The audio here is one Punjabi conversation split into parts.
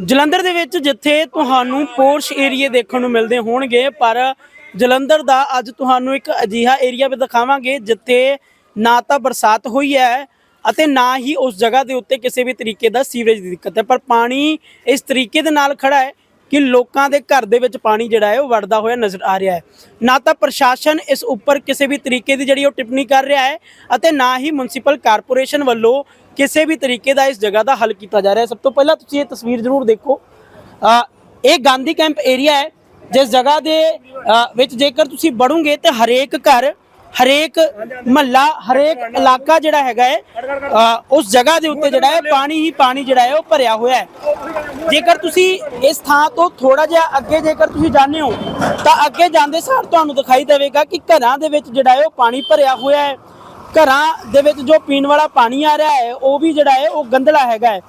ਜਲੰਧਰ ਦੇ ਵਿੱਚ ਜਿੱਥੇ ਤੁਹਾਨੂੰ ਪੋਰਸ਼ ਏਰੀਏ ਦੇਖਣ ਨੂੰ ਮਿਲਦੇ ਹੋਣਗੇ, ਪਰ ਜਲੰਧਰ ਦਾ ਅੱਜ ਤੁਹਾਨੂੰ ਇੱਕ ਅਜੀਹਾ ਏਰੀਆ ਵੀ ਦਿਖਾਵਾਂਗੇ ਜਿੱਥੇ ਨਾ ਤਾਂ ਬਰਸਾਤ ਹੋਈ ਹੈ ਅਤੇ ਨਾ ਹੀ ਉਸ ਜਗ੍ਹਾ ਦੇ ਉੱਤੇ ਕਿਸੇ ਵੀ ਤਰੀਕੇ ਦਾ ਸੀਵਰੇਜ ਦੀ ਦਿੱਕਤ ਹੈ। ਪਰ ਪਾਣੀ ਇਸ ਤਰੀਕੇ ਦੇ ਨਾਲ ਖੜਾ ਹੈ ਕਿ ਲੋਕਾਂ ਦੇ ਘਰ ਦੇ ਵਿੱਚ ਪਾਣੀ ਜਿਹੜਾ ਹੈ ਉਹ ਵੜਦਾ ਹੋਇਆ ਨਜ਼ਰ ਆ ਰਿਹਾ ਹੈ। ਨਾ ਤਾਂ ਪ੍ਰਸ਼ਾਸਨ ਇਸ ਉੱਪਰ ਕਿਸੇ ਵੀ ਤਰੀਕੇ ਦੀ ਜਿਹੜੀ ਉਹ ਟਿੱਪਣੀ ਕਰ ਰਿਹਾ ਹੈ ਅਤੇ ਨਾ ਹੀ ਮਿਊਨਿਸਪਲ ਕਾਰਪੋਰੇਸ਼ਨ ਵੱਲੋਂ ਕਿਸੇ ਵੀ ਤਰੀਕੇ ਦਾ ਇਸ ਜਗ੍ਹਾ ਦਾ ਹੱਲ ਕੀਤਾ ਜਾ ਰਿਹਾ ਹੈ। ਸਭ ਤੋਂ ਪਹਿਲਾਂ ਤੁਸੀਂ ਇਹ ਤਸਵੀਰ ਜ਼ਰੂਰ ਦੇਖੋ। ਇਹ ਗਾਂਧੀ ਕੈਂਪ ਏਰੀਆ ਹੈ। ਜਿਸ ਜਗ੍ਹਾ ਦੇ ਵਿੱਚ ਜੇਕਰ ਤੁਸੀਂ ਵੜੋਗੇ ਤੇ ਹਰੇਕ ਘਰ ਹਰੇਕ ਮਹੱਲਾ, ਹਰੇਕ ਇਲਾਕਾ ਜਿਹੜਾ ਹੈਗਾ ਹੈ ਉਸ ਜਗ੍ਹਾ ਦੇ ਉੱਤੇ ਜਿਹੜਾ ਹੈ, ਪਾਣੀ ਹੀ ਪਾਣੀ ਜਿਹੜਾ ਹੈ, ਉਹ ਭਰਿਆ ਹੋਇਆ ਹੈ। ਜੇਕਰ ਤੁਸੀਂ ਇਸ ਥਾਂ ਤੋਂ ਥੋੜਾ ਜਿਹਾ ਅੱਗੇ ਜੇਕਰ ਤੁਸੀਂ ਜਾਂਦੇ ਹੋ, ਤਾਂ ਅੱਗੇ ਜਾਂਦੇ ਸਾਰ ਤੁਹਾਨੂੰ ਦਿਖਾਈ ਦੇਵੇਗਾ ਕਿ ਘਰਾਂ ਦੇ ਵਿੱਚ ਜਿਹੜਾ ਹੈ, ਉਹ ਪਾਣੀ ਭਰਿਆ ਹੋਇਆ ਹੈ। ਘਰਾਂ ਦੇ ਵਿੱਚ ਜੋ ਪੀਣ ਵਾਲਾ ਪਾਣੀ ਆ ਰਿਹਾ ਹੈ, ਉਹ ਵੀ ਜਿਹੜਾ ਹੈ, ਉਹ ਗੰਦਲਾ ਹੈਗਾ ਹੈ।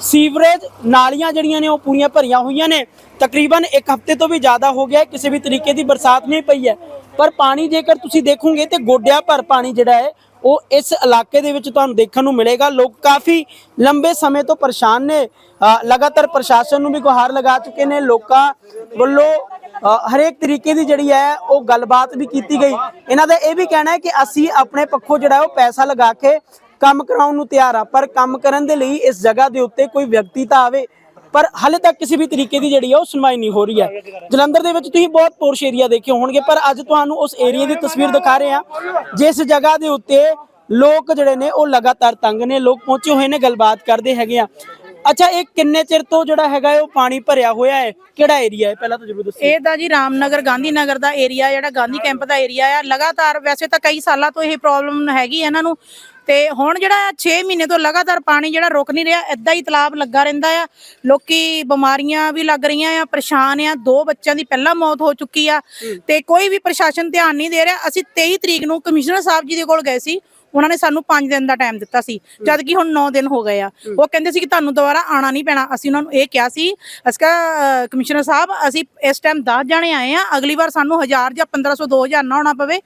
ਸੀਵਰੇਜ ਨਾਲੀਆਂ ਜਿਹੜੀਆਂ ਨੇ ਉਹ ਪੂਰੀਆਂ ਭਰੀਆਂ ਹੋਈਆਂ ਨੇ। ਤਕਰੀਬਨ ਇੱਕ ਹਫ਼ਤੇ ਤੋਂ ਵੀ ਜ਼ਿਆਦਾ ਹੋ ਗਿਆ ਕਿਸੇ ਵੀ ਤਰੀਕੇ ਦੀ ਬਰਸਾਤ ਨਹੀਂ ਪਈ ਹੈ। ਪਰ ਪਾਣੀ ਜੇਕਰ ਤੁਸੀਂ ਦੇਖੋਗੇ ਤੇ ਗੋਡਿਆਂ ਭਰ ਪਾਣੀ ਜਿਹੜਾ ਹੈ, ਉਹ ਇਸ ਇਲਾਕੇ ਦੇ ਵਿੱਚ ਤੁਹਾਨੂੰ ਦੇਖਣ ਨੂੰ ਮਿਲੇਗਾ। ਲੋਕ ਕਾਫੀ ਲੰਬੇ ਸਮੇਂ ਤੋਂ ਪਰੇਸ਼ਾਨ ਨੇ। ਲਗਾਤਾਰ ਪ੍ਰਸ਼ਾਸਨ ਨੂੰ ਵੀ ਗੁਹਾਰ ਲਗਾ ਚੁੱਕੇ ਨੇ। ਲੋਕਾਂ ਵੱਲੋਂ ਹਰੇਕ ਤਰੀਕੇ ਦੀ ਜਿਹੜੀ ਹੈ, ਉਹ ਗੱਲਬਾਤ ਵੀ ਕੀਤੀ ਗਈ। ਇਹਨਾਂ ਦਾ ਇਹ ਵੀ ਕਹਿਣਾ ਹੈ ਕਿ ਅਸੀਂ ਆਪਣੇ ਪੱਖੋਂ ਜਿਹੜਾ ਉਹ ਪੈਸਾ ਲਗਾ ਕੇ ਕੰਮ ਕਰਾਉਣ ਨੂੰ ਤਿਆਰ ਆ, ਪਰ ਕੰਮ ਕਰਨ ਦੇ ਲਈ ਇਸ ਜਗ੍ਹਾ ਦੇ ਉੱਤੇ ਕੋਈ ਵਿਅਕਤੀ ਤਾਂ ਆਵੇ। ਪਰ ਹਾਲੇ ਤੱਕ ਕਿਸੇ ਵੀ ਤਰੀਕੇ ਦੀ ਜਿਹੜੀ ਹੈ ਉਹ ਸੁਣਵਾਈ ਨਹੀਂ ਹੋ ਰਹੀ ਹੈ ਜਲੰਧਰ ਦੇ ਵਿੱਚ ਤੁਸੀਂ ਬਹੁਤ ਪੋਰਸ਼ ਏਰੀਆ ਦੇਖੇ ਹੋਣਗੇ, ਪਰ ਅੱਜ ਤੁਹਾਨੂੰ ਉਸ ਏਰੀਆ ਦੀ ਤਸਵੀਰ ਦਿਖਾ ਰਹੇ ਹਾਂ ਜਿਸ ਜਗ੍ਹਾ ਦੇ ਉੱਤੇ ਲੋਕ ਜਿਹੜੇ ਨੇ ਉਹ ਲਗਾਤਾਰ ਤੰਗ ਨੇ, ਲੋਕ ਪਹੁੰਚੇ ਹੋਏ ਨੇ, ਗੱਲਬਾਤ ਕਰਦੇ ਹੈਗੇ ਆ। ਅੱਛਾ, ਇਹ ਕਿੰਨੇ ਚਿਰ ਤੋਂ ਜਿਹੜਾ ਹੈਗਾ ਉਹ ਪਾਣੀ ਭਰਿਆ ਹੋਇਆ ਹੈ? ਕਿਹੜਾ ਏਰੀਆ ਹੈ? ਪਹਿਲਾਂ ਤਾਂ ਜ਼ਰੂਰ ਦੱਸੋ। ਇਹ ਤਾਂ ਜੀ ਰਾਮਨਗਰ ਗਾਂਧੀ ਨਗਰ ਦਾ ਏਰੀਆ, ਜਿਹੜਾ ਗਾਂਧੀ ਕੈਂਪ ਦਾ ਏਰੀਆ ਆ। ਲਗਾਤਾਰ ਵੈਸੇ ਤਾਂ ਕਈ ਸਾਲਾਂ ਤੋਂ ਇਹ ਪ੍ਰੋਬਲਮ ਹੈਗੀ ਹੈ ਇਹਨਾਂ ਨੂੰ। ਤੇ ਹੁਣ ਜਿਹੜਾ 6 ਮਹੀਨੇ ਤੋਂ ਲਗਾਤਾਰ ਪਾਣੀ ਜਿਹੜਾ ਰੁਕ ਨਹੀਂ ਰਿਹਾ ਐਦਾਂ ਹੀ ਤਲਾਬ ਲੱਗਾ ਰਹਿੰਦਾ ਆ। ਲੋਕੀ ਬਿਮਾਰੀਆਂ ਵੀ ਲੱਗ ਰਹੀਆਂ ਆ ਪਰੇਸ਼ਾਨ ਆ। ਦੋ ਬੱਚਿਆਂ ਦੀ ਪਹਿਲਾਂ ਮੌਤ ਹੋ ਚੁੱਕੀ ਆ ਤੇ ਕੋਈ ਵੀ ਪ੍ਰਸ਼ਾਸਨ ਧਿਆਨ ਨਹੀਂ ਦੇ ਰਿਹਾ। ਅਸੀਂ 23 ਤਰੀਕ ਨੂੰ ਕਮਿਸ਼ਨਰ ਸਾਹਿਬ ਜੀ ਦੇ ਕੋਲ ਗਏ ਸੀ। ਉਹਨਾਂ ਨੇ ਸਾਨੂੰ 5 ਦਿਨ ਦਾ ਟਾਈਮ ਦਿੱਤਾ ਸੀ ਜਦ ਕਿ ਹੁਣ 9 ਦਿਨ ਹੋ ਗਏ ਆ। ਉਹ ਕਹਿੰਦੇ ਸੀ ਕਿ ਤੁਹਾਨੂੰ ਦੁਬਾਰਾ ਆਣਾ ਨਹੀਂ ਪੈਣਾ। ਅਸੀਂ ਉਹਨਾਂ ਨੂੰ ਇਹ ਕਿਹਾ ਸੀ ਅਸੀਂ ਕਿਹਾ ਕਮਿਸ਼ਨਰ ਸਾਹਿਬ ਅਸੀਂ ਇਸ ਟਾਈਮ 10 ਜਾਣੇ ਆਏ ਆ ਅਗਲੀ ਵਾਰ ਸਾਨੂੰ 1000 ਜਾਂ 1500 2000 ਨਾ ਆਉਣਾ ਪਵੇ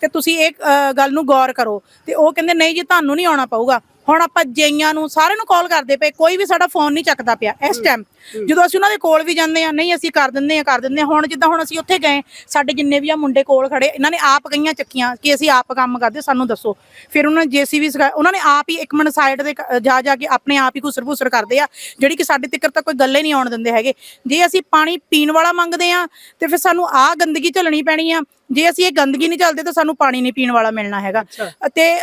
ਤੇ ਤੁਸੀਂ ਇਹ ਗੱਲ ਨੂੰ ਗੌਰ ਕਰੋ। ਤੇ ਉਹ ਕਹਿੰਦੇ ਨਹੀਂ ਜੀ ਤੁਹਾਨੂੰ ਨਹੀਂ ਆਉਣਾ ਪਊਗਾ। ਹੁਣ ਆਪਾਂ ਜਈਆਂ ਨੂੰ ਸਾਰਿਆਂ ਨੂੰ ਕਾਲ ਕਰਦੇ ਪਏ ਕੋਈ ਵੀ ਸਾਡਾ ਫੋਨ ਨਹੀਂ ਚੱਕਦਾ ਪਿਆ ਇਸ ਟਾਈਮ ਜਦੋਂ ਅਸੀਂ ਉਹਨਾਂ ਦੇ ਕੋਲ ਵੀ ਜਾਂਦੇ ਆ ਨਹੀਂ ਅਸੀਂ ਕਰ ਦਿੰਦੇ ਆ ਕਰ ਦਿੰਦੇ ਆ ਹੁਣ ਜਿੱਦਾਂ ਹੁਣ ਅਸੀਂ ਉੱਥੇ ਗਏ ਸਾਡੇ ਜਿੰਨੇ ਵੀ ਆ ਮੁੰਡੇ ਕੋਲ ਖੜੇ ਇਹਨਾਂ ਨੇ ਆਪ ਕਈਆਂ ਚੱਕੀਆਂ ਕਿ ਅਸੀਂ ਆਪ ਕੰਮ ਕਰਦੇ ਸਾਨੂੰ ਦੱਸੋ। ਫਿਰ ਉਹਨਾਂ ਨੇ ਜੀਸੀਬੀ ਉਹਨਾਂ ਨੇ ਆਪ ਹੀ ਇੱਕ ਮਿੰਟ ਸਾਈਡ ਦੇ ਜਾ ਜਾ ਕੇ ਆਪਣੇ ਆਪ ਹੀ ਘੁਸਰ ਘੁਸਰ ਕਰਦੇ ਆ ਜਿਹੜੀ ਕਿ ਸਾਡੇ ਤੱਕ ਤਾਂ ਕੋਈ ਗੱਲੇ ਨਹੀਂ ਆਉਣ ਦਿੰਦੇ ਹੈਗੇ। ਜੇ ਅਸੀਂ ਪਾਣੀ ਪੀਣ ਵਾਲਾ ਮੰਗਦੇ ਆ ਤੇ ਫਿਰ ਸਾਨੂੰ ਆਹ ਗੰਦਗੀ ਝੱਲਣੀ ਪੈਣੀ ਆ ਜੇ ਅਸੀਂ ਇਹ ਗੰਦਗੀ ਨਹੀਂ ਚੱਲਦੇ ਤਾਂ ਸਾਨੂੰ ਪਾਣੀ ਨਹੀਂ ਪੀਣ ਵਾਲਾ ਮਿਲਣਾ ਹੈਗਾ। ਤੇ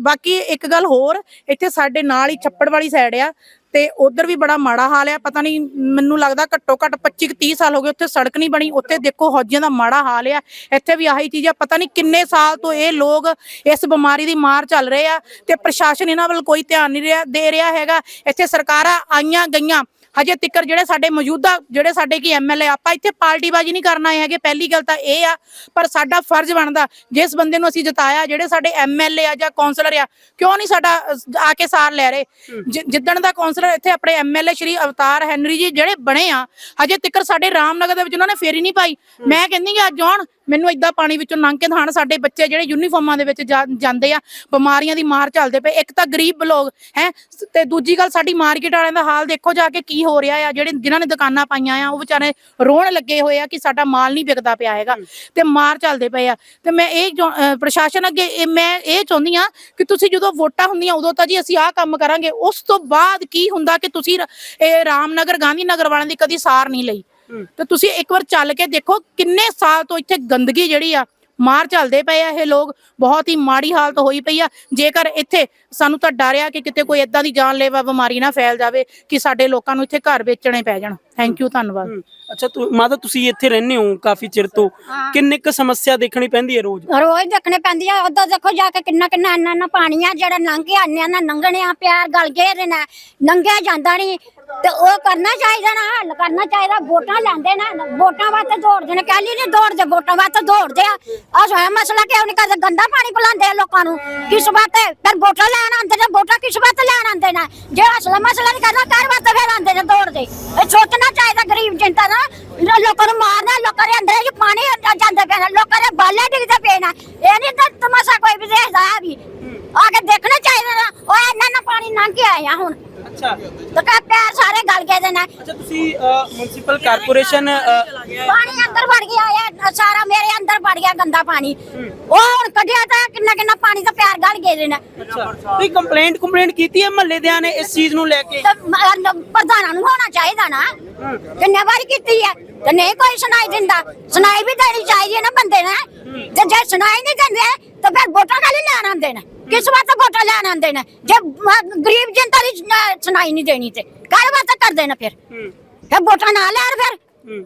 ਬਾਕੀ ਇੱਕ ਗੱਲ ਹੋਰ ਇੱਥੇ ਸਾਡੇ ਨਾਲ ਹੀ ਛੱਪੜ ਵਾਲੀ ਸਾਈਡ ਆ ਤੇ ਉਧਰ ਵੀ ਬੜਾ ਮਾੜਾ ਹਾਲ ਆ ਪਤਾ ਨਹੀਂ ਮੈਨੂੰ ਲੱਗਦਾ ਘੱਟੋ ਘੱਟ 25 30 ਸਾਲ ਹੋ ਗਏ ਉੱਥੇ ਸੜਕ ਨਹੀਂ ਬਣੀ ਉੱਥੇ ਦੇਖੋ ਹੌਜੀਆਂ ਦਾ ਮਾੜਾ ਹਾਲ ਆ ਇੱਥੇ ਵੀ ਆਹੀ ਚੀਜ਼ ਆ ਪਤਾ ਨਹੀਂ ਕਿੰਨੇ ਸਾਲ ਤੋਂ ਇਹ ਲੋਕ ਇਸ ਬਿਮਾਰੀ ਦੀ ਮਾਰ ਚੱਲ ਰਹੇ ਆ ਤੇ ਪ੍ਰਸ਼ਾਸਨ ਇਹਨਾਂ ਵੱਲ ਕੋਈ ਧਿਆਨ ਨਹੀਂ ਰਿਹਾ ਦੇ ਰਿਹਾ ਹੈਗਾ ਇੱਥੇ ਸਰਕਾਰਾਂ ਆਈਆਂ ਗਈਆਂ ਹਜੇ ਤਿੱਕਰ ਜਿਹੜੇ ਸਾਡੇ ਮੌਜੂਦਾ ਜਿਹੜੇ ਸਾਡੇ ਕੀ ਐਮਐਲਏ ਆਪਾਂ ਇੱਥੇ ਪਾਰਟੀਬਾਜ਼ੀ ਨਹੀਂ ਕਰਨ ਆਏ ਹੈਗੇ ਪਹਿਲੀ ਗੱਲ ਤਾਂ ਇਹ ਆ ਪਰ ਸਾਡਾ ਫਰਜ਼ ਬਣਦਾ ਜਿਸ ਬੰਦੇ ਨੂੰ ਅਸੀਂ ਜਿਤਾਇਆ ਜਿਹੜੇ ਸਾਡੇ ਐਮਐਲਏ ਆ ਜਾਂ ਕਾਉਂਸਲਰ ਆ ਕਿਉਂ ਨਹੀਂ ਸਾਡਾ ਆ ਕੇ ਸਾਰ ਲੈ ਰਹੇ? ਜਿੱਦਣ ਦਾ ਕਾਉਂਸਲਰ ਇੱਥੇ ਆਪਣੇ ਐਮਐਲਏ ਸ਼੍ਰੀ ਅਵਤਾਰ ਹੈਨਰੀ ਜੀ ਜਿਹੜੇ ਬਣੇ ਆ ਹਜੇ ਤਿੱਕਰ ਸਾਡੇ ਰਾਮਨਗਰ ਦੇ ਵਿੱਚ ਉਹਨਾਂ ਨੇ ਫੇਰੀ ਨਹੀਂ ਪਾਈ। ਮੈਂ ਕਹਿੰਦੀ ਅੱਜ ਆਉਣ ਮੈਨੂੰ ਇਦਾਂ ਪਾਣੀ ਵਿੱਚੋਂ ਲੰਘ ਕੇ ਦਿਖਾਣ ਸਾਡੇ ਬੱਚੇ ਜਿਹੜੇ ਯੂਨੀਫਾਰਮਾਂ ਦੇ ਵਿੱਚ ਜਾਂਦੇ ਆ ਬਿਮਾਰੀਆਂ ਦੀ ਮਾਰ ਚੱਲਦੇ ਪਏ ਇੱਕ ਤਾਂ ਗਰੀਬ ਲੋਕ ਹੈ ਤੇ ਦੂਜੀ ਗੱਲ ਸਾਡੀ ਮਾਰਕੀਟ ਵਾਲਿਆਂ ਦਾ ਹਾਲ ਦੇਖੋ ਜਾ ਕੇ ਕੀ ਹੋ ਰਿਹਾ ਆ ਜਿਹੜੇ ਜਿਨ੍ਹਾਂ ਨੇ ਦੁਕਾਨਾਂ ਪਾਈਆਂ ਆ ਉਹ ਵਿਚਾਰੇ ਰੋਣ ਲੱਗੇ ਹੋਏ ਆ ਕਿ ਸਾਡਾ ਮਾਲ ਨਹੀਂ ਵਿਕਦਾ ਪਿਆ ਹੈਗਾ ਤੇ ਮਾਰ ਚੱਲਦੇ ਪਏ ਆ। ਤੇ ਮੈਂ ਇਹ ਪ੍ਰਸ਼ਾਸਨ ਅੱਗੇ ਮੈਂ ਇਹ ਚਾਹੁੰਦੀ ਆ ਕਿ ਤੁਸੀਂ ਜਦੋਂ ਵੋਟਾਂ ਹੁੰਦੀਆਂ ਉਦੋਂ ਤਾਂ ਜੀ ਅਸੀਂ ਆਹ ਕੰਮ ਕਰਾਂਗੇ। ਉਸ ਤੋਂ ਬਾਅਦ ਕੀ ਹੁੰਦਾ ਕਿ ਤੁਸੀਂ ਇਹ ਰਾਮਨਗਰ ਗਾਂਧੀ ਨਗਰ ਵਾਲਿਆਂ ਦੀ ਕਦੀ ਸਾਰ ਨਹੀਂ ਲਈ। ਤੇ ਤੁਸੀਂ ਇੱਕ ਵਾਰ ਚੱਲ ਕੇ ਦੇਖੋ ਕਿੰਨੇ ਸਾਲ ਤੋਂ ਇੱਥੇ ਗੰਦਗੀ ਜਿਹੜੀ ਆ ਮਾਰ ਚੱਲਦੇ ਪਏ ਆ ਇਹ ਲੋਕ ਬਹੁਤ ਹੀ ਮਾੜੀ ਹਾਲਤ ਹੋਈ ਪਈ ਆ। ਜੇਕਰ ਇੱਥੇ ਸਾਨੂੰ ਤਾਂ ਡਰਿਆ ਕਿ ਕਿਤੇ ਕੋਈ ਇਦਾਂ ਦੀ ਜਾਨਲੇਵਾ ਬਿਮਾਰੀ ਨਾ ਫੈਲ ਜਾਵੇ ਕਿ ਸਾਡੇ ਲੋਕਾਂ ਨੂੰ ਇੱਥੇ ਘਰ ਵੇਚਣੇ ਪੈ ਜਾਣ। ਥੈਂਕ ਯੂ ਧੰਨਵਾਦ। ਅੱਛਾ ਤੂੰ ਮਾਤਾ ਤੁਸੀਂ ਇੱਥੇ ਰਹਿੰਦੇ ਹੋ ਕਾਫੀ ਚਿਰ ਤੋਂ। ਕਿੰਨੇ ਕੁ ਸਮੱਸਿਆ ਦੇਖਣੀ ਪੈਂਦੀ ਹੈ ਰੋਜ਼? ਰੋਜ਼ ਦੇਖਣੇ ਪੈਂਦੀ ਆ ਉਦੋਂ ਦੇਖੋ ਜਾ ਕੇ ਕਿੰਨਾ ਕਿੰਨਾ ਇੰਨਾ ਇੰਨਾ ਪਾਣੀ ਆ ਜਿਹੜਾ ਲੰਘ ਕੇ ਆਨੇ ਆ ਨਾ ਲੰਘਣੇ ਆ ਪਿਆਰ ਗਲ ਗਏ ਦੇ ਨਾ ਲੰਘਿਆ ਜਾਂਦਾ ਨਹੀਂ ਤੇ ਉਹ ਕਰਨਾ ਚਾਹੀਦਾ ਨਾ, ਹੱਲ ਕਰਨਾ ਚਾਹੀਦਾ, ਵੋਟਾਂ ਲੈਂਦੇ ਨਾ, ਵੋਟਾਂ ਵਾਸਤੇ ਦੌੜਦੇ ਨੇ, ਕਹਿ ਲਈ ਨਹੀਂ ਦੌੜਦੇ, ਵੋਟਾਂ ਵਾਸਤੇ ਦੌੜਦੇ ਆ। ਆ ਸੋਇਆ ਮਸਲਾ ਕਿਉਂ ਨਹੀਂ ਕਰਦੇ, ਗੰਦਾ ਪਾਣੀ ਪਿਲਾਉਂਦੇ ਆ ਲੋਕਾਂ ਨੂੰ, ਕਿਸ ਵਾਸਤੇ? ਫਿਰ ਵੋਟਾਂ ਲੈਣ ਆਉਂਦੇ ਨੇ, ਵੋਟਾਂ ਕਿਸ ਵਾਸਤੇ ਲੈਣ ਆਉਂਦੇ ਨੇ? ਜੇ ਅਸਲਾ ਮਸਲਾ ਨਹੀਂ ਕਰਨਾ ਕਰ ਵਾਸਤੇ ਫਿਰ ਆਉਂਦੇ ਨੇ ਦੌੜਦੇ? ਇਹ ਸੋਚਣਾ ਚਾਹੀਦਾ ਗਰੀਬ ਜਨਤਾ ਦਾ ਲੋਕਾਂ ਨੂੰ ਮਾਰਨਾ, ਲੋਕਾਂ ਦੇ ਅੰਦਰ ਜੀ ਪਾਣੀ ਜਾਂਦੇ ਪਏ ਲੋਕਾਂ ਦੇ ਬਾਲੇ ਡਿੱਗਦੇ ਪਏ ਨਾ। ਇਹ ਨਹੀਂ ਤਾਂ ਤਮਾਸ਼ਾ ਕੋਈ ਵੀ ਦੇਖਦਾ ਹੈ ਵੀ, ਆ ਕੇ ਦੇਖਣਾ ਚਾਹੀਦਾ ਨਾ, ਉਹ ਇੰਨਾ ਨਾ ਪਾਣੀ ਲੰਘ ਕੇ ਆਇਆ ਹੁਣ। ਅੱਛਾ। ਤੇ ਕਹ ਪੈਰ ਸਾਰੇ ਗਲ ਗਏ ਦੇ ਨੇ ਅੱਛਾ ਤੁਸੀਂ ਮਿਊਨਿਸਪਲ ਕਾਰਪੋਰੇਸ਼ਨ ਪਾਣੀ ਅੰਦਰ ਵੜ ਗਿਆ ਹੈ ਸਾਰਾ ਮੇਰੇ ਅੰਦਰ ਵੜ ਗਿਆ ਗੰਦਾ ਪਾਣੀ। ਉਹ ਹੁਣ ਕੱਢਿਆ ਤਾਂ ਕਿੰਨਾ ਕਿੰਨਾ ਪਾਣੀ ਤਾਂ ਪੈਰ ਗਲ ਗਏ ਦੇ ਨੇ ਅੱਛਾ ਤੁਸੀਂ ਕੰਪਲੇਂਟ ਕੰਪਲੇਂਟ ਕੀਤੀ ਹੈ ਮਹੱਲੇ ਦਿਆਂ ਨੇ ਇਸ ਚੀਜ਼ ਨੂੰ ਲੈ ਕੇ? ਪ੍ਰਧਾਨਾਂ ਨੂੰ ਹੋਣਾ ਚਾਹੀਦਾ ਨਾ। ਕਿੰਨੇ ਵਾਰੀ ਕੀਤੀ ਹੈ। ਤੇ ਨਹੀਂ ਕੋਈ ਸੁਣਾਈ ਦਿੰਦਾ। ਸੁਣਾਈ ਵੀ ਦੇਣੀ ਚਾਹੀਦੀ ਹੈ ਨਾ ਬੰਦੇ ਨੇ। ਤੇ ਜੇ ਸੁਣਾਈ ਨਹੀਂ ਦਿੰਦੇ ਤਾਂ ਫਿਰ ਵੋਟਾਂ ਕਾਲੀ ਲੈਣ ਆਉਂਦੇ ਨੇ? ਕਿਸ ਵਾਸਤੇ ਵੋਟਾਂ ਲੈਣ ਆਉਂਦੇ ਨੇ? ਜੇ ਗਰੀਬ ਜਨਤਾ ਦੀ ਸੁਣਾ- ਸੁਣਾਈ ਨਹੀਂ ਦੇਣੀ ਤੇ। ਕਾਹਦੇ ਵਾਸਤੇ ਕਰਦੇ ਨੇ ਫਿਰ? ਤੇ ਵੋਟਾਂ ਨਾ ਲੈਣ ਫਿਰ?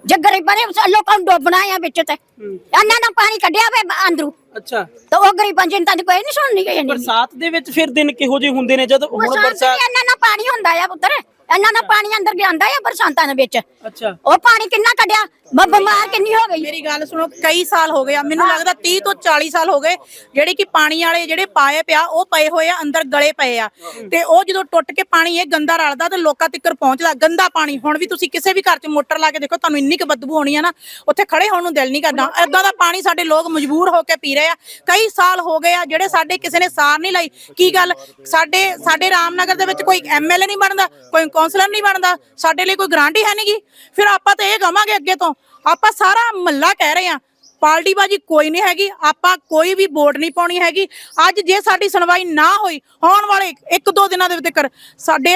ਜੇ ਗਰੀਬਾਂ ਨੇ ਲੋਕਾਂ ਨੂੰ ਡੋਬਣਾ ਆ ਵਿੱਚ ਤੇ। ਇਹਨਾਂ ਨੇ ਪਾਣੀ ਕੱਢਿਆ ਵੇ ਅੰਦਰੂ। ਅੱਛਾ। ਤੇ ਉਹ ਗਰੀਬਾਂ ਜਨਤਾ ਦੀ ਕੋਈ ਨਹੀਂ ਸੁਣਨੀ ਗਈ ਨਹੀਂ ਬਰਸਾਤ ਦੇ ਵਿੱਚ ਫਿਰ ਦਿਨ ਕਿਹੋ ਜਿਹੇ ਹੁੰਦੇ ਨੇ? ਜਦ ਹੁਣ ਬਰਸਾਤ ਇਹਨਾਂ ਨਾਲ ਪਾਣੀ ਹੁੰਦਾ ਆ ਪੁੱਤਰ ਇਹਨਾਂ ਨਾਲ ਪਾਣੀ ਅੰਦਰ ਜਾਂਦਾ ਆ ਬਰਸਾਤਾਂ ਦੇ ਵਿੱਚ। ਅੱਛਾ। ਉਹ ਪਾਣੀ ਕਿੰਨਾ ਕੱਢਿਆ? ਬਿਮਾਰ ਕਿੰਨੀ ਹੋ ਗਈ? ਮੇਰੀ ਗੱਲ ਸੁਣੋ ਕਈ ਸਾਲ ਹੋ ਗਏ ਆ। ਮੈਨੂੰ ਲੱਗਦਾ 30 ਤੋਂ 40 ਸਾਲ ਹੋ ਗਏ ਜਿਹੜੇ ਕਿ ਪਾਣੀ ਵਾਲੇ ਜਿਹੜੇ ਪਾਏ ਪਿਆ ਉਹ ਪਏ ਹੋਏ ਆ ਅੰਦਰ ਗਲੇ ਪਏ ਆ। ਤੇ ਉਹ ਜਦੋਂ ਟੁੱਟ ਕੇ ਪਾਣੀ ਇਹ ਗੰਦਾ ਰਲਦਾ ਤੇ ਲੋਕਾਂ ਤੱਕ ਪਹੁੰਚਦਾ ਗੰਦਾ ਪਾਣੀ। ਹੁਣ ਵੀ ਤੁਸੀਂ ਕਿਸੇ ਵੀ ਘਰ 'ਚ ਮੋਟਰ ਲਾ ਕੇ ਦੇਖੋ ਤੁਹਾਨੂੰ ਇੰਨੀ ਕੁ ਬਦਬੂ ਹੋਣੀ ਆ ਨਾ ਉੱਥੇ ਖੜੇ ਹੋਣ ਨੂੰ ਦਿਲ ਨਹੀਂ ਕਰਦਾ। ਐਦਾਂ ਦਾ ਪਾਣੀ ਸਾਡੇ ਲੋਕ ਮਜਬੂਰ ਹੋ ਕੇ ਪੀ ਰਹੇ ਆ। ਕਈ ਸਾਲ ਹੋ ਗਏ ਆ ਜਿਹੜੇ ਸਾਡੇ ਕਿਸੇ ਨੇ ਸਾਰ ਨਹੀਂ ਲਈ। ਕੀ ਗੱਲ? ਸਾਡੇ ਸਾਡੇ ਰਾਮਨਗਰ ਦੇ ਵਿੱਚ ਕੋਈ ਐਮਐਲਏ ਨਹੀਂ ਬਣਦਾ, ਕੋਈ ਕੌਂਸਲਰ ਨਹੀਂ ਬਣਦਾ। ਸਾਡੇ ਲਈ ਕੋਈ ਗਰੰਟੀ ਹੈ ਨਹੀਂਗੀ ਫਿਰ ਆਪਾਂ ਤਾਂ ਇਹ ਕਵਾਂਗੇ ਅੱਗੇ ਤੋਂ। ਆਪਾਂ ਸਾਰਾ ਮਹੱਲਾ ਕਹਿ ਰਹੇ ਆ ਪਾਰਟੀ ਬਾਜੀ ਕੋਈ ਨਹੀਂ ਹੈਗੀ ਆਪਾਂ ਕੋਈ ਵੀ ਵੋਟ ਨਹੀਂ ਪਾਉਣੀ ਹੈਗੀ। ਅੱਜ ਜੇ ਸਾਡੀ ਸੁਣਵਾਈ ਨਾ ਹੋਈ ਆਉਣ ਵਾਲੇ ਇੱਕ ਦੋ ਦਿਨਾਂ ਦੇ ਵਿੱਚ ਸਾਡੇ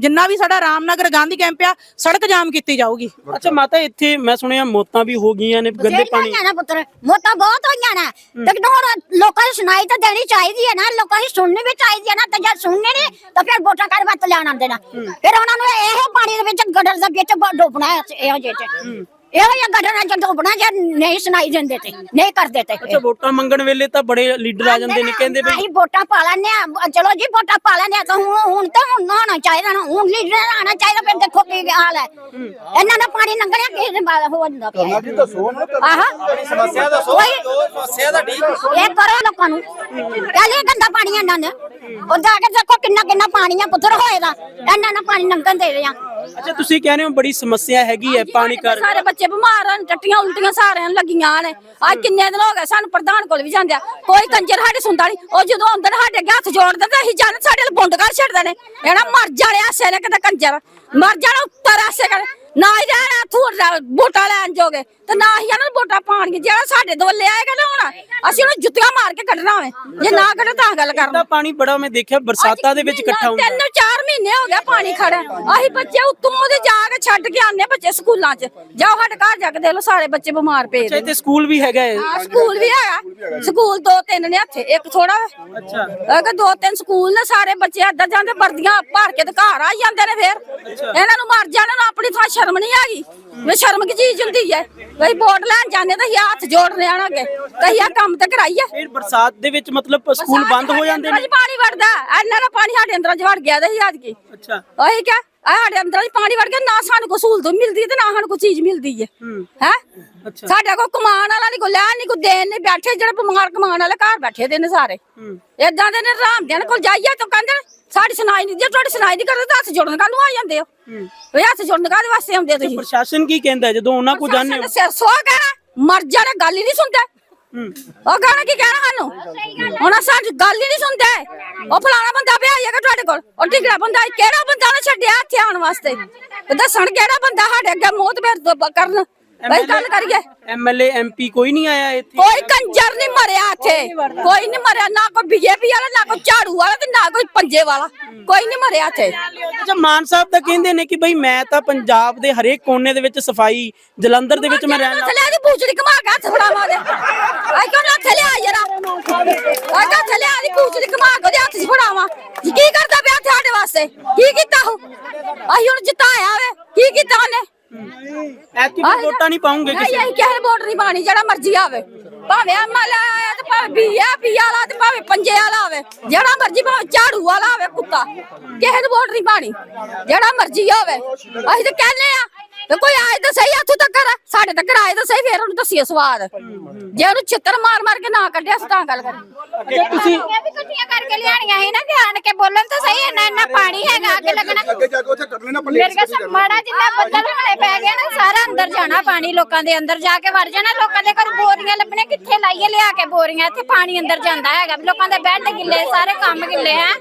ਜਿੰਨਾ ਵੀ ਸਾਡਾ ਰਾਮਨਗਰ ਗਾਂਧੀ ਕੈਂਪ ਆ ਸੜਕ ਜਾਮ ਕੀਤੀ ਜਾਊਗੀ। ਅੱਛਾ ਮਾਤਾ ਇੱਥੇ ਮੈਂ ਸੁਣਿਆ ਮੌਤਾਂ ਵੀ ਹੋ ਗਈਆਂ ਨੇ ਗੰਦੇ ਪਾਣੀ ਨਾ ਪੁੱਤਰ ਮੋਤਾ ਬਹੁਤ ਹੋਈਆਂ ਨੇ। ਤੇ ਹੁਣ ਲੋਕਾਂ ਨੂੰ ਸੁਣਾਈ ਤਾਂ ਦੇਣੀ ਚਾਹੀਦੀ ਹੈ ਨਾ ਲੋਕਾਂ ਦੀ ਸੁਣਨੀ ਵੀ ਚਾਹੀਦੀ ਹੈ ਨਾ ਤੇ ਜੇ ਸੁਣਨੇ ਨਹੀਂ ਤਾਂ ਫਿਰ ਵੋਟਾਂ ਕਰ ਵੱਤ ਲੈਣ ਆਉਂਦੇ ਨਾ? ਫਿਰ ਉਹਨਾਂ ਨੂੰ ਇਹੋ ਪਾਣੀ ਦੇ ਵਿੱਚ ਗਡਰ ਦੇ ਵਿੱਚ ਡੋਬਣਾ ਇਹੋ ਜਿਹੇ ਇਹੋ ਜਿਹਾ ਨਾਲ ਜਦੋਂ ਡੋਬਣਾ ਜੇ ਨਹੀਂ ਸੁਣਾਈ ਦਿੰਦੇ ਤੇ ਨਹੀਂ ਕਰਦੇ ਤੇ। ਅੱਛਾ ਵੋਟਾਂ ਮੰਗਣ ਵੇਲੇ ਤਾਂ ਬੜੇ ਲੀਡਰ ਆ ਜਾਂਦੇ ਨੇ ਕਹਿੰਦੇ ਵੀ ਅਸੀਂ ਵੋਟਾਂ ਪਾ ਲੈਂਦੇ ਆ ਚਲੋ ਜੀ ਵੋਟਾਂ ਪਾ ਲੈਂਦੇ ਆ ਤਾਂ ਹੁਣ ਹੁਣ ਤਾਂ ਹੁਣ ਨਾ ਹੋਣਾ ਚਾਹੀਦਾ ਨਾ ਹੁਣ ਲੀਡਰ ਆਣਾ ਚਾਹੀਦਾ ਫਿਰ ਦੇਖੋ ਕੀ ਹਾਲ ਹੈ। ਇਹਨਾਂ ਦਾ ਪਾਣੀ ਲੰਘਣਿਆ ਕਿਸੇ ਦੇ ਬਾਅਦ ਹੋ ਜਾਂਦਾ ਪਿਆ। ਜੀ ਦੱਸੋ ਨਾ ਆਹਾ। ਸਮੱਸਿਆ ਦੱਸੋ ਸਮੱਸਿਆ ਦਾ ਠੀਕ ਇਹ ਕਰੋ ਲੋਕਾਂ ਨੂੰ। ਪਹਿਲੇ ਗੰਦਾ ਪਾਣੀ ਇਹਨਾਂ ਨੇ। ਉਹ ਜਾ ਕੇ ਦੇਖੋ ਕਿੰਨਾ ਕਿੰਨਾ ਪਾਣੀ ਆ ਪੁੱਤਰ ਹੋਏਗਾ। ਇਹਨਾਂ ਨੇ ਪਾਣੀ ਲੰਘਣ ਦੇ ਰਿਆ ਅੱਛਾ ਤੁਸੀਂ ਕਹਿੰਦੇ ਹੋ ਬੜੀ ਸਮੱਸਿਆ ਹੈਗੀ ਹੈ ਪਾਣੀ ਕਰ ਸਾਰੇ ਬੱਚੇ ਬਿਮਾਰ ਹਨ ਟੱਟੀਆਂ ਉਲਟੀਆਂ ਸਾਰਿਆਂ ਨੂੰ ਲੱਗੀਆਂ ਨੇ। ਅੱਜ ਕਿੰਨੇ ਦਿਨ ਹੋ ਗਏ ਸਾਨੂੰ ਪ੍ਰਧਾਨ ਕੋਲ ਵੀ ਜਾਂਦੇ ਆ ਕੋਈ ਕੰਜਰ ਸਾਡੇ ਸੁਣਦਾ ਨਹੀਂ। ਉਹ ਜਦੋਂ ਆਉਂਦੇ ਨੇ ਸਾਡੇ ਅੱਗੇ ਹੱਥ ਜੋੜਦੇ ਤੇ ਅਸੀਂ ਜਾਣ ਸਾਡੇ ਨਾਲ ਬੁੰਡ ਕਰ ਛੱਡਦੇ ਨੇ। ਇਹਨਾਂ ਮਰ ਜਾਣੇ ਆਸੇ ਨੇ ਕਿਤੇ ਕੰਜਰ। ਮਰ ਜਾਣਾ ਉੱਤਰ ਆਸੇ ਕਰ ਨਾ ਹੀ ਰਹਿਣਾ ਥੂਰ ਬੋਟਾ ਲੈਣ ਜੋਗੇ। ਤੇ ਨਾ ਹੀ ਇਹਨਾਂ ਨੂੰ ਬੋਟਾ ਪਾਣਗੇ ਜਿਹੜਾ ਸਾਡੇ ਦੋਲੇ ਆਏਗਾ ਨਾ ਹੁਣ ਅਸੀਂ ਉਹਨੂੰ ਜੁੱਤੀਆਂ ਮਾਰ ਕੇ ਕੱਢਣਾ ਹੋਵੇ ਜੇ ਨਾ ਕੱਢੋ ਤਾਂ ਗੱਲ ਕਰਨਾ। ਪਾਣੀ ਬੜਾ ਮੈਂ ਦੇਖਿਆ ਬਰਸਾਤਾਂ ਦੇ ਵਿੱਚ ਇਕੱਠਾ ਹੁੰਦਾ। ਤਿੰਨ ਚਾਰ ਮਹੀਨੇ ਹੋ ਗਏ ਪਾਣੀ ਖੜਾ। ਅਸੀਂ ਬੱਚੇ ਉੱਤੋਂ ਉਹਦੇ ਜਾ ਕੇ ਛੱਡ ਕੇ ਆਨੇ ਬੱਚੇ ਸਕੂਲਾਂ 'ਚ। ਜਾਓ ਸਾਡੇ ਘਰ ਜਾ ਕੇ ਦੇਖ ਲਓ ਸਾਰੇ ਬੱਚੇ ਬਿਮਾਰ ਪਏ ਅੱਛਾ ਇੱਥੇ ਸਕੂਲ ਵੀ ਹੈਗਾ ਹੈ ਹਾਂ ਸਕੂਲ ਵੀ ਹੈਗਾ। ਸਕੂਲ ਦੋ ਤਿੰਨ ਨੇ ਇੱਥੇ ਇੱਕ ਥੋੜਾ ਅੱਛਾ। ਅਗਰ ਦੋ ਤਿੰਨ ਸਕੂਲ ਨੇ ਸਾਰੇ ਬੱਚੇ ਅੱਧਾ ਜਾਂਦੇ ਵਰਦੀਆਂ ਭਰ ਕੇ ਤੇ ਘਰ ਆ ਜਾਂਦੇ ਨੇ ਫੇਰ। ਇਹਨਾਂ ਨੂੰ ਮਰ ਜਾਣ ਨੂੰ ਆਪਣੀ ਥਾਂ ਸ਼ਰਮ ਨਹੀਂ ਹੈਗੀ। ਵੀ ਸ਼ਰਮ ਕੀ ਚੀਜ਼ ਹੁੰਦੀ ਹੈ? ਬਈ ਵੋਟ ਲੈਣ ਜਾਂਦੇ ਤਾਂ ਅਸੀਂ ਹੱਥ ਜੋੜਨੇ ਆਣਗੇ ਆਹ ਕੰਮ ਤੇ ਕਰਾਈਏ। ਫਿਰ ਬਰਸਾਤ ਦੇ ਵਿੱਚ ਮਤਲਬ ਸਕੂਲ ਬੰਦ ਹੋ ਜਾਂਦੇ ਨੇ? ਪਾਣੀ ਵੜਦਾ। ਇੰਨਾ ਨਾ ਪਾਣੀ ਸਾਡੇ ਅੰਦਰਾਂ 'ਚ ਵੜ ਗਿਆ ਤੇ ਅਸੀਂ ਅੱਜ ਕੀ ਅੱਛਾ ਉਹੀ ਕਿਆ ਆਹ ਸਾਡੇ ਅੰਦਰ 'ਚ ਪਾਣੀ ਵੜ ਗਿਆ ਨਾ ਸਾਨੂੰ ਕੋਈ ਸਹੂਲਤ ਮਿਲਦੀ ਤੇ ਨਾ ਸਾਨੂੰ ਕੋਈ ਚੀਜ਼ ਮਿਲਦੀ ਹੈ ਹੂੰ ਹੈ ਅੱਛਾ ਸਾਡੇ ਕੋਲ ਕਮਾਉਣ ਵਾਲਾ ਨਹੀਂ ਕੋਈ ਲੈਣ ਨਹੀਂ ਕੋਈ ਦੇਣ ਨਹੀਂ ਬੈਠੇ ਜਿਹੜੇ ਬਿਮਾਰ ਕਮਾਉਣ ਵਾਲੇ ਘਰ ਬੈਠੇ ਦੇ ਨੇ ਸਾਰੇ ਹੂੰ ਏਦਾਂ ਦੇ ਨੇ ਰਾਮਦਿਆਂ ਕੋਲ ਜਾਈਏ ਤਾਂ ਕਹਿੰਦੇ ਨੇ, ਸਾਡੀ ਸੁਣਾਈ ਨਹੀਂ ਜੇ ਤੁਹਾਡੀ ਸੁਣਾਈ ਨਹੀਂ ਕਰਦੇ ਤਾਂ ਹੱਥ ਜੋੜਨ ਕਾਹਨੂੰ ਆ ਜਾਂਦੇ ਹੋ ਹੂੰ ਵੀ ਹੱਥ ਜੋੜਨ ਕਾਹਦੇ ਵਾਸਤੇ ਆਉਂਦੇ ਤੁਸੀਂ ਪ੍ਰਸ਼ਾਸਨ ਕੀ ਕਹਿੰਦਾ ਹੈ ਜਦੋਂ ਉਹਨਾਂ ਕੋ ਜਾਣਦੇ ਹੋ ਸਿਰ ਸੋ ਕਹਿਣਾ ਮਰ ਜਾਣਾ ਗੱਲ ਹੀ ਨਹੀਂ ਸੁਣਦਾ ਹੂੰ ਉਹ ਕਹਿਣਾ ਕੀ ਕਹਿਣਾ ਸਾਨੂੰ ਹੁਣ ਸਾਡੀ ਗੱਲ ਹੀ ਨਹੀਂ ਸੁਣਦੇ ਉਹ ਫਲਾਣਾ ਬੰਦਾ ਤੁਹਾਡੇ ਕੋਲ? ਉਹ ਢਿਗੜਾ ਬੰਦਾ ਕਿਹੜਾ ਬੰਦਾ ਨੇ ਛੱਡਿਆ ਇੱਥੇ ਆਉਣ ਵਾਸਤੇ? ਦੱਸਣ ਕਿਹੜਾ ਬੰਦਾ ਸਾਡੇ ਅੱਗੇ ਮੌਤ ਬੇਰ ਕਰਨ? ਬਈ ਗੱਲ ਕਰੀਏ। ਐਮਐਲਏ ਐਮਪੀ ਕੋਈ ਨਹੀਂ ਆਇਆ ਇੱਥੇ? ਕੋਈ ਕੰਜਰ ਨਹੀਂ ਮਰਿਆ ਇੱਥੇ। ਕੋਈ ਨਹੀਂ ਮਰਿਆ ਨਾ ਕੋਈ ਬੀਜੇਪੀ ਵਾਲਾ ਨਾ ਕੋਈ ਝਾੜੂ ਵਾਲਾ ਤੇ ਨਾ ਕੋਈ ਪੰਜੇ ਵਾਲਾ। ਕੋਈ ਨਹੀਂ ਮਰਿਆ ਇੱਥੇ। ਅੱਛਾ ਮਾਨ ਸਾਹਿਬ ਤਾਂ ਕਹਿੰਦੇ ਨੇ ਕਿ ਬਈ ਮੈਂ ਤਾਂ ਪੰਜਾਬ ਦੇ ਹਰੇਕ ਕੋਨੇ ਦੇ ਵਿੱਚ ਸਫ਼ਾਈ ਜਲੰਧਰ ਦੇ ਵਿੱਚ ਮੈਂ ਰਹਿਣ ਥਲੇ ਦੀ ਪੂਛੜੀ ਘਮਾ ਕੇ ਹੱਥ ਫੜਾਵਾ ਦੇ ਆਈ ਕਿਉਂ ਨਾ ਥਲੇ ਆ ਜਰਾ ਆਗਾ ਥਲੇ ਆ ਦੀ ਪੂਛੜੀ ਘਮਾ ਕੇ ਉਹਦੇ ਹੱਥ 'ਚ ਫੜਾਵਾ। ਕੀ ਕਰਦਾ ਪਿਆ ਤੁਹਾਡੇ ਵਾਸਤੇ? ਕੀ ਕੀਤਾ ਹੋ ਆਈ ਹੁਣ ਜਿਤਾਇਆ ਵੇ। ਕੀ ਕੀਤਾ ਉਹਨੇ? ਐਤਕੀ ਵੀ ਵੋਟਾਂ ਨਹੀਂ ਪਾਉਂਗੇ ਨਹੀਂ ਕਿਸੇ ਅਸੀਂ ਕਿਸੇ ਨੂੰ ਵੋਟ ਨਹੀਂ ਪਾਣੀ ਜਿਹੜਾ ਮਰਜ਼ੀ ਆਵੇ। ਭਾਵੇਂ ਐਮਐਲਏ ਆਇਆ ਤੇ ਭਾਵੇਂ ਬੀਆ ਬੀਆ ਵਾਲਾ ਤੇ ਭਾਵੇਂ ਪੰਜੇ ਵਾਲਾ ਆਵੇ। ਜਿਹੜਾ ਮਰਜ਼ੀ ਭਾਵੇਂ ਝਾੜੂ ਵਾਲਾ ਆਵੇ ਕੁੱਤਾ। ਕਿਸੇ ਨੂੰ ਵੋਟ ਨਹੀਂ ਪਾਣੀ ਜਿਹੜਾ ਮਰਜ਼ੀ ਆਵੇ। ਅਸੀਂ ਤਾਂ ਕਹਿੰਦੇ ਆ ਤੇ ਕੋਈ ਆਏ ਤਾਂ ਸਹੀ ਹੱਥੋਂ ਤੱਕ ਸਾਡੇ ਤੱਕ ਆਏ ਤਾਂ ਸਹੀ ਫੇਰ ਉਹਨੂੰ ਦੱਸੀਏ ਸਵਾਦ। ਜੇ ਉਹਨੂੰ ਛਿੱਤਰ ਮਾਰ ਮਾਰ ਕੇ ਨਾ ਕੱਢਿਆ ਅਸੀਂ ਤਾਂ ਗੱਲ ਕਰੀ ਅੱਛਾ ਤੁਸੀਂ ਵੀ ਇਕੱਠੀਆਂ ਕਰਕੇ ਲਿਆਣੀਆਂ ਸੀ ਨਾ ਧਿਆਨ ਕੇ ਬੋਲਣ ਤਾਂ ਸਹੀ ਇੰਨਾ ਇੰਨਾ ਪਾਣੀ ਹੈਗਾ ਅੱਗੇ ਲੱਗਣਾ। ਅੱਗੇ ਜਾ ਕੇ ਉੱਥੇ ਕਰ ਲੈਣਾ ਪੱਲੇ ਮੇਰੇ ਕੋਲ ਮਾੜਾ ਜਿੰਨਾ ਬੱਦਲ ਹੋਣੇ ਪੈ ਗਿਆ ਨਾ ਸਾਰਾ ਅੰਦਰ ਜਾਣਾ ਪਾਣੀ ਲੋਕਾਂ ਦੇ ਅੰਦਰ ਜਾ ਕੇ ਵੜ ਜਾਣਾ ਲੋਕਾਂ ਦੇ ਘਰ ਬੋਰੀਆਂ ਲੱਭਣੇ ਕਿੱਥੇ ਲਾਈਏ ਲਿਆ ਕੇ ਬੋਰੀਆਂ ਇੱਥੇ ਪਾਣੀ ਅੰਦਰ ਜਾਂਦਾ ਹੈਗਾ ਲੋਕਾਂ ਦੇ ਬੈੱਡ ਗਿੱਲੇ ਸਾਰੇ ਕੰਮ ਗਿੱਲੇ ਹੈ।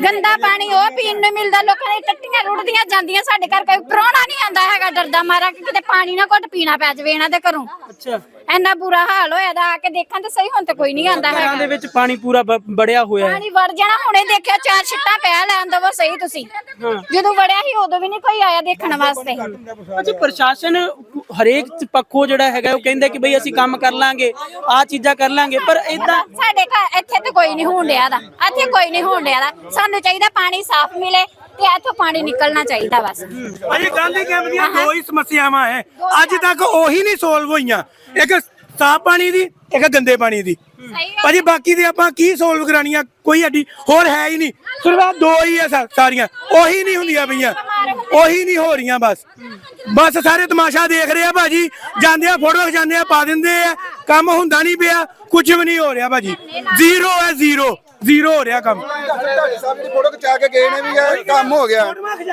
ਗੰਦਾ ਪਾਣੀ ਉਹ ਪੀਣ ਨੂੰ ਮਿਲਦਾ ਲੋਕਾਂ ਦੀ ਟੱਟੀਆਂ ਰੁੜਦੀਆਂ ਜਾਂਦੀਆਂ ਸਾਡੇ ਘਰ ਕੋਈ ਪ੍ਰਾਹੁਣਾ ਨਹੀਂ ਆਂਦਾ ਹੈਗਾ ਡਰਦਾ ਮਾਰਾ ਕਿ ਕਿਤੇ ਪਾਣੀ ਨਾ ਘੁੱਟ ਪੀਣਾ ਪੈ ਜਾਵੇ ਇਹਨਾਂ ਦੇ ਘਰੋਂ। ਅੱਛਾ। ਇੰਨਾ ਬੁਰਾ ਹਾਲ ਹੋਇਆ ਦਾ ਆ ਕੇ ਦੇਖਣ ਤੇ ਸਹੀ ਹੁਣ ਤੇ ਕੋਈ ਨਹੀਂ ਆਂਦਾ ਘਰਾਂ ਹੈਗਾ। ਦੇ ਵਿੱਚ ਪਾਣੀ ਪੂਰਾ ਬ- ਬੜਿਆ ਹੋਇਆ ਹੈ। ਪਾਣੀ ਵੜ ਜਾਣਾ ਹੁਣੇ ਦੇਖਿਆ ਚਾਰ ਛਿੱਟਾਂ ਪਿਆ ਲੈਣ ਦਵੋ ਸਹੀ ਤੁਸੀਂ। ਜਦੋਂ ਵੜਿਆ ਸੀ ਉਦੋਂ ਵੀ ਨਹੀਂ ਕੋਈ ਆਇਆ ਦੇਖਣ ਵਾਸਤੇ। ਅੱਛਾ ਪ੍ਰਸ਼ਾਸਨ ਹਰੇਕ ਪੱਖੋਂ ਜਿਹੜਾ ਹੈਗਾ ਉਹ ਕਹਿੰਦਾ ਕਿ ਬਈ ਅਸੀਂ ਕੰਮ ਕਰ ਲਾਂਗੇ ਆ ਚੀਜ਼ਾਂ ਕਰ ਲਾਂਗੇ ਪਰ ਇਦਾਂ ਸਾਡੇ ਘਰ ਇੱਥੇ ਤੇ ਕੋਈ ਨਹੀਂ ਹੋਣ ਡਿਆ ਦਾ। ਇੱਥੇ ਕੋਈ ਨਹੀਂ ਹੋਣ ਡਿਆ ਦਾ। ਸਾਨੂੰ ਚਾਹੀਦਾ ਪਾਣੀ ਸਾਫ਼ ਮਿਲੇ ਤੇ ਇੱਥੋਂ ਪਾਣੀ ਨਿਕਲਣਾ ਚਾਹੀਦਾ ਬਸ ਅਜੇ ਗਾਂਧੀ ਕੈਂਪ ਦੀਆਂ ਦੋ ਹੀ ਸਮੱਸਿਆਵਾਂ ਹੈ ਅੱਜ ਤੱਕ ਉਹੀ ਨਹੀਂ ਸੋਲਵ ਹੋਈਆਂ। ਇੱਕ ਸਾਫ਼ ਪਾਣੀ ਦੀ ਇੱਕ ਗੰਦੇ ਪਾਣੀ ਦੀ। ਭਾਜੀ ਬਾਕੀ ਦੇ ਆਪਾਂ ਕੀ ਸੋਲਵ ਕਰਾਣੀਆਂ ਕੋਈ ਅੱਡੀ ਹੋਰ ਹੈ ਹੀ ਨਹੀਂ। ਸਿਰਫ ਦੋ ਹੀ ਆ ਸਾਰੀਆਂ। ਉਹੀ ਨਹੀਂ ਹੁੰਦੀਆਂ ਪਈਆਂ। ਉਹੀ ਨਹੀਂ ਹੋ ਰਹੀਆਂ ਬਸ। ਬਸ ਸਾਰੇ ਤਮਾਸ਼ਾ ਦੇਖ ਰਹੇ ਆ ਭਾਜੀ। ਜਾਂਦੇ ਆ ਫੋਟੋ ਖਿਚਾਉਂਦੇ ਆ ਪਾ ਦਿੰਦੇ ਆ। ਕੰਮ ਹੁੰਦਾ ਨਹੀਂ ਪਿਆ। ਕੁਝ ਵੀ ਨਹੀਂ ਹੋ ਰਿਹਾ ਭਾਜੀ। ਜ਼ੀਰੋ ਹੈ ਜ਼ੀਰੋ। ਜ਼ੀਰੋ ਹੋ ਰਿਹਾ ਕੰਮ। ਢਾਡੇ ਸਾਹਿਬ ਜਿਹੜੀ ਫੋਟੋ ਖਿਚਾ ਕੇ ਗਏ ਨੇ ਵੀ ਇਹ ਕੰਮ ਹੋ ਗਿਆ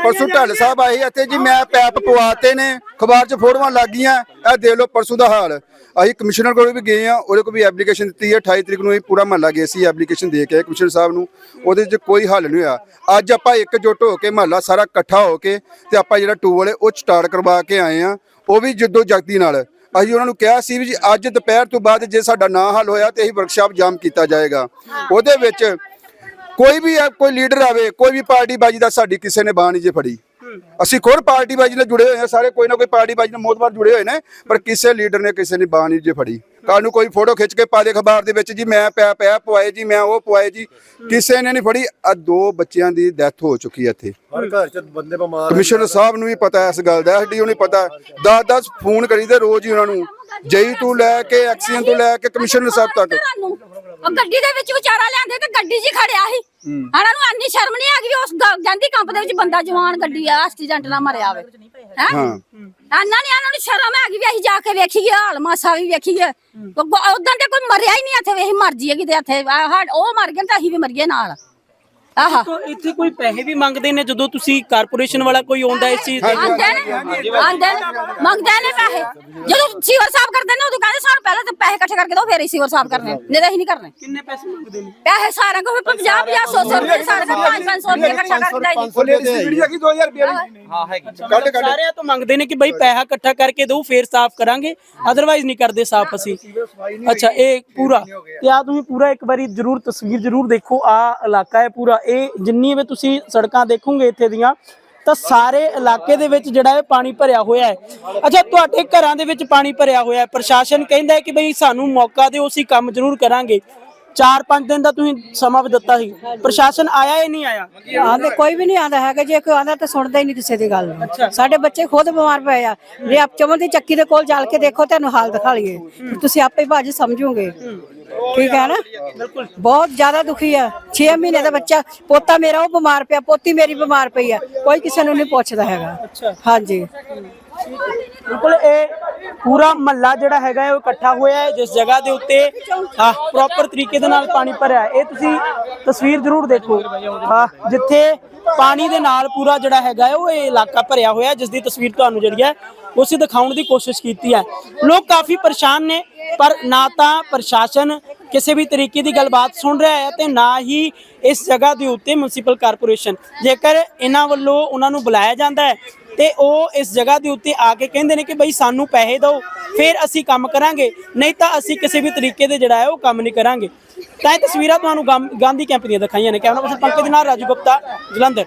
ਪਰਸੋਂ ਢਾਡੇ ਸਾਹਿਬ ਆਏ ਇੱਥੇ ਜੀ, ਮੈਂ ਪੈਪ ਪਵਾਤੇ ਨੇ, ਅਖਬਾਰ 'ਚ ਫੋਟੋਆਂ ਲੱਗ ਗਈਆਂ ਇਹ ਦੇਖ ਲਓ ਪਰਸੋਂ ਦਾ ਹਾਲ। ਅਸੀਂ ਕਮਿਸ਼ਨਰ ਕੋਲ ਵੀ ਗਏ ਆ ਉਹਦੇ ਕੋਲ ਵੀ ਐਪਲੀਕੇਸ਼ਨ ਦਿੱਤੀ ਹੈ 28 ਤਰੀਕ ਨੂੰ ਅਸੀਂ ਪੂਰਾ ਮਹੱਲਾ ਗਏ ਸੀ ਐਪਲੀਕੇਸ਼ਨ ਦੇ ਕੇ ਆਏ ਕਮਿਸ਼ਨਰ ਸਾਹਿਬ ਨੂੰ, ਉਹਦੇ 'ਚ ਕੋਈ ਹੱਲ ਨਹੀਂ ਹੋਇਆ। ਅੱਜ ਆਪਾਂ ਇਕਜੁੱਟ ਹੋ ਕੇ ਮਹੱਲਾ ਸਾਰਾ ਇਕੱਠਾ ਹੋ ਕੇ ਤੇ ਆਪਾਂ ਜਿਹੜਾ ਟੂਲ ਹੈ, ਉਹ ਸਟਾਰਟ ਕਰਵਾ ਕੇ ਆਏ ਆ ਉਹ ਵੀ ਜਿੱਦੋ ਜਗਤੀ ਨਾਲ। ਅਸੀਂ ਉਹਨਾਂ ਨੂੰ ਕਿਹਾ ਸੀ ਵੀ ਜੀ ਅੱਜ ਦੁਪਹਿਰ ਤੋਂ ਬਾਅਦ ਜੇ ਸਾਡਾ ਨਾ ਹੱਲ ਹੋਇਆ ਤੇ ਅਸੀਂ ਵਰਕਸ਼ਾਪ ਜਾਮ ਕੀਤਾ ਜਾਏਗਾ। ਉਹਦੇ ਵਿੱਚ ਕੋਈ ਵੀ ਕੋਈ ਲੀਡਰ ਆਵੇ ਕੋਈ ਵੀ ਪਾਰਟੀ ਬਾਜੀ ਦਾ ਸਾਡੀ ਕਿਸੇ ਨੇ ਨਹੀਂ ਜੇ ਫੜੀ। ਅਸੀਂ ਖੁਦ ਪਾਰਟੀ ਬਾਜੀ ਨਾਲ ਜੁੜੇ ਹੋਏ ਹਾਂ ਸਾਰੇ ਕੋਈ ਨਾ ਕੋਈ ਪਾਰਟੀ ਬਾਜੀ ਨਾਲ ਮੋਦਵਾਰ ਜੁੜੇ ਹੋਏ ਨੇ ਪਰ ਕਿਸੇ ਲੀਡਰ ਨੇ ਕਿਸੇ ਨੇ ਬਾਹ ਨਹੀਂ ਜੇ ਫੜੀ। ਕੱਲ ਨੂੰ ਕੋਈ ਫੋਟੋ ਖਿੱਚ ਕੇ ਪਾ ਦੇ ਅਖਬਾਰ ਦੇ ਵਿੱਚ ਜੀ ਮੈਂ ਪਿਆ ਪਿਆ ਪਵਾਏ ਜੀ ਮੈਂ ਉਹ ਪਵਾਏ ਜੀ। ਕਿਸੇ ਨੇ ਨਹੀਂ ਫੜੀ। ਆ ਦੋ ਬੱਚਿਆਂ ਦੀ ਡੈਥ ਹੋ ਚੁੱਕੀ ਹੈ ਇੱਥੇ। ਹਰ ਘਰ ਚ ਬੰਦੇ ਬਿਮਾਰ ਕਮਿਸ਼ਨਰ ਸਾਹਿਬ ਨੂੰ ਵੀ ਪਤਾ ਇਸ ਗੱਲ ਦਾ ਐਸਡੀਓ ਨੂੰ ਪਤਾ 10-10 ਫੋਨ ਕਰੀਦੇ ਰੋਜ਼ ਹੀ ਉਹਨਾਂ ਨੂੰ। ਜਈ ਤੋਂ ਲੈ ਕੇ ਐਕਸੀਅਨ ਤੋਂ ਲੈ ਕੇ ਕਮਿਸ਼ਨਰ ਸਾਹਿਬ ਤੱਕ। ਉਹ ਗੱਡੀ ਦੇ ਵਿੱਚ ਵਿਚਾਰਾ ਲਿਆਂਦੇ ਤੇ ਗੱਡੀ 'ਚ ਖੜਿਆ ਸੀ। ਇਹਨਾਂ ਨੂੰ ਅੰਨੀ ਸ਼ਰਮ ਨਹੀਂ ਆ ਗਈ ਵੀ ਉਸ ਗਾਂਧੀ ਕੰਪ ਦੇ ਵਿੱਚ ਬੰਦਾ ਜਵਾਨ ਗੱਡੀ ਆ ਐਕਸੀਡੈਂਟ ਨਾਲ ਮਰਿਆ ਹੋਵੇ। ਹੈ? ਅੰਨਾ ਨੇ ਇਹਨਾਂ ਨੂੰ ਸ਼ਰਮ ਆ ਗਈ ਵੀ ਅਸੀਂ ਜਾ ਕੇ ਵੇਖੀਏ ਹਾਲ ਮਾਸਾ ਵੀ ਵੇਖੀਏ। ਉਦੋਂ ਤੇ ਕੋਈ ਮਰਿਆ ਹੀ ਨਹੀਂ ਇੱਥੇ ਵੀ ਅਸੀਂ ਮਰ ਜੀਏ ਕਿਤੇ ਇੱਥੇ। ਉਹ ਮਰ ਗਏ ਤਾਂ ਅਸੀਂ ਵੀ ਮਰੀਏ ਨਾਲ। ਆਹਾ। ਤਾਂ ਇੱਥੇ ਕੋਈ ਪੈਸੇ ਵੀ ਮੰਗਦੇ ਨੇ ਜਦੋਂ ਤੁਸੀਂ ਕਾਰਪੋਰੇਸ਼ਨ ਵਾਲਾ ਕੋਈ ਆਉਂਦਾ ਇਸ ਚੀਜ਼ ਤੇ? ਆਂਦੇ ਨੇ ਆਂਦੇ ਨੇ ਮੰਗਦੇ ਨੇ ਪੈਸੇ। ਜਦੋਂ ਸੀਵਰ ਸਾਫ਼ ਕਰਦੇ ਨੇ ਉਦੋਂ ਕਹਿੰਦੇ ਸਾਨੂੰ ਪਹਿਲਾਂ ਤਾਂ ਪੈਸੇ ਇਕੱਠੇ ਕਰਕੇ ਦਿਓ ਫਿਰ ਹੀ ਸੀਵਰ ਸਾਫ਼ ਕਰਨੇ। ਨਹੀਂ ਤਾਂ ਅਸੀਂ ਨਹੀਂ ਕਰਨੇ। ਕਿੰਨੇ ਪੈਸੇ ਮੰਗਦੇ ਨੇ? ਪੈਸੇ ਸਾਰਿਆਂ ਕੋਲ 50 50 100 100 ਰੁਪਏ ਸਾਰੇ ਕੋਲ 5 500 ਰੁਪਏ ਇਕੱਠਾ ਕਰਕੇ ਦੇਈ ਉਹ ਲੇਡੀ ਸੀ ਵੀਡੀਓ ਕੀ 2000 ਰੁਪਏ ਕੱਢ ਕੱਢ। ਸਾਰਿਆਂ ਤੋਂ ਮੰਗਦੇ ਨੇ ਕਿ ਬਈ ਪੈਸਾ ਇਕੱਠਾ ਕਰਕੇ ਦਿਓ ਫੇਰ ਸਾਫ਼ ਕਰਾਂਗੇ। ਅਦਰਵਾਈਜ਼ ਨਹੀਂ ਕਰਦੇ ਸਾਫ਼ ਅਸੀਂ। ਅੱਛਾ ਇਹ ਪੂਰਾ। ਤੇ ਆ ਤੁਸੀਂ ਪੂਰਾ ਇੱਕ ਵਾਰੀ ਜਰੂਰ ਤਸਵੀਰ ਜਰੂਰ ਦੇਖੋ ਆ ਇਲਾਕਾ ਹੈ ਪੂਰਾ। ਇਹ ਜਿੰਨੀ ਵੀ ਤੁਸੀਂ ਸੜਕਾਂ ਦੇਖੋਗੇ ਇੱਥੇ ਦੀਆਂ, ਤਾਂ ਸਾਰੇ ਇਲਾਕੇ ਦੇ ਵਿੱਚ ਜਿਹੜਾ ਹੈ ਪਾਣੀ ਭਰਿਆ ਹੋਇਆ ਹੈ। ਅੱਛਾ, ਤੁਹਾਡੇ ਘਰਾਂ ਦੇ ਵਿੱਚ ਪਾਣੀ ਭਰਿਆ ਹੋਇਆ ਹੈ। ਪ੍ਰਸ਼ਾਸਨ ਕਹਿੰਦਾ ਹੈ ਕਿ ਬਈ ਸਾਨੂੰ ਮੌਕਾ ਦਿਓ, ਅਸੀਂ ਕੰਮ ਜਰੂਰ ਕਰਾਂਗੇ। 4-5 ਦਿਨ ਦਾ ਤੁਸੀਂ ਸਮਾਂ ਵੀ ਦਿੱਤਾ ਸੀ। ਪ੍ਰਸ਼ਾਸਨ ਆਇਆ ਹੀ ਨਹੀਂ ਆਇਆ? ਆਂਦੇ ਕੋਈ ਵੀ ਨਹੀਂ ਆਂਦਾ ਹੈਗਾ। ਜੇ ਕੋਈ ਆਂਦਾ ਤਾਂ ਸੁਣਦਾ ਹੀ ਨਹੀਂ ਕਿਸੇ ਦੀ ਗੱਲ ਸਾਡੇ ਬੱਚੇ ਖੁਦ ਬਿਮਾਰ ਪਏ ਆ। ਜੇ ਆਪ ਚਮਨ ਦੀ ਚੱਕੀ ਦੇ ਕੋਲ ਚੱਲ ਕੇ ਦੇਖੋ ਤੁਹਾਨੂੰ ਹਾਲ ਦਿਖਾ ਲਈਏ। ਤੁਸੀਂ ਆਪੇ ਭਾਜੀ ਸਮਝੋਗੇ। ਠੀਕ ਹੈ ਨਾ? ਬਹੁਤ ਜ਼ਿਆਦਾ ਦੁਖੀ ਆ। 6 ਮਹੀਨੇ ਦਾ ਬੱਚਾ ਪੋਤਾ ਮੇਰਾ ਉਹ ਬਿਮਾਰ ਪਿਆ ਪੋਤੀ ਮੇਰੀ ਬਿਮਾਰ ਪਈ ਆ। ਕੋਈ ਕਿਸੇ ਨੂੰ ਨਹੀਂ ਪੁੱਛਦਾ ਹੈਗਾ। ਹਾਂਜੀ। ਬਿਲਕੁਲ, ਇਹ ਪੂਰਾ ਮਹੱਲਾ ਜਿਹੜਾ ਹੈਗਾ ਉਹ ਇਕੱਠਾ ਹੋਇਆ ਹੈ, ਜਿਸ ਜਗ੍ਹਾ ਦੇ ਉੱਤੇ ਆ ਪ੍ਰੋਪਰ ਤਰੀਕੇ ਦੇ ਨਾਲ ਪਾਣੀ ਭਰਿਆ ਹੈ। ਇਹ ਤੁਸੀਂ ਤਸਵੀਰ ਜ਼ਰੂਰ ਦੇਖੋ। ਆ ਜਿੱਥੇ ਪਾਣੀ ਦੇ ਨਾਲ ਪੂਰਾ ਜਿਹੜਾ ਹੈਗਾ ਉਹ ਇਹ ਇਲਾਕਾ ਭਰਿਆ ਹੋਇਆ ਜਿਸ ਦੀ ਤਸਵੀਰ ਤੁਹਾਨੂੰ ਜਿਹੜੀ ਹੈ, ਉਸੇ ਦਿਖਾਉਣ ਦੀ ਕੋਸ਼ਿਸ਼ ਕੀਤੀ ਹੈ। ਲੋਕ ਕਾਫੀ ਪਰੇਸ਼ਾਨ ਨੇ, ਪਰ ਨਾ ਤਾਂ ਪ੍ਰਸ਼ਾਸਨ ਕਿਸੇ ਵੀ ਤਰੀਕੇ ਦੀ ਗੱਲਬਾਤ ਸੁਣ ਰਿਹਾ ਹੈ ਤੇ ਨਾ ਹੀ ਇਸ ਜਗ੍ਹਾ ਦੇ ਉੱਤੇ ਮਿਊਨਿਸਪਲ ਕਾਰਪੋਰੇਸ਼ਨ ਜੇਕਰ ਇਹਨਾਂ ਵੱਲੋਂ ਉਹਨਾਂ ਨੂੰ ਬੁਲਾਇਆ ਜਾਂਦਾ ਹੈ ਤੇ ਉਹ ਇਸ ਜਗ੍ਹਾ ਦੇ ਉੱਤੇ ਆ ਕੇ ਕਹਿੰਦੇ ਨੇ ਕਿ ਬਈ ਸਾਨੂੰ ਪੈਸੇ ਦਿਓ, ਫਿਰ ਅਸੀਂ ਕੰਮ ਕਰਾਂਗੇ। ਨਹੀਂ ਤਾਂ ਅਸੀਂ ਕਿਸੇ ਵੀ ਤਰੀਕੇ ਦੇ ਜਿਹੜਾ ਹੈ ਉਹ ਕੰਮ ਨਹੀਂ ਕਰਾਂਗੇ। ਤਾਂ ਇਹ ਤਸਵੀਰਾਂ ਤੁਹਾਨੂੰ ਗਾਂ- ਗਾਂਧੀ ਕੈਂਪ ਦੀਆਂ ਦਿਖਾਈਆਂ ਨੇ। ਕੈਮਰਾ ਪਰਸਨ ਪੰਕਜ ਨਾਲ ਰਾਜੂ ਗੁਪਤਾ, ਜਲੰਧਰ।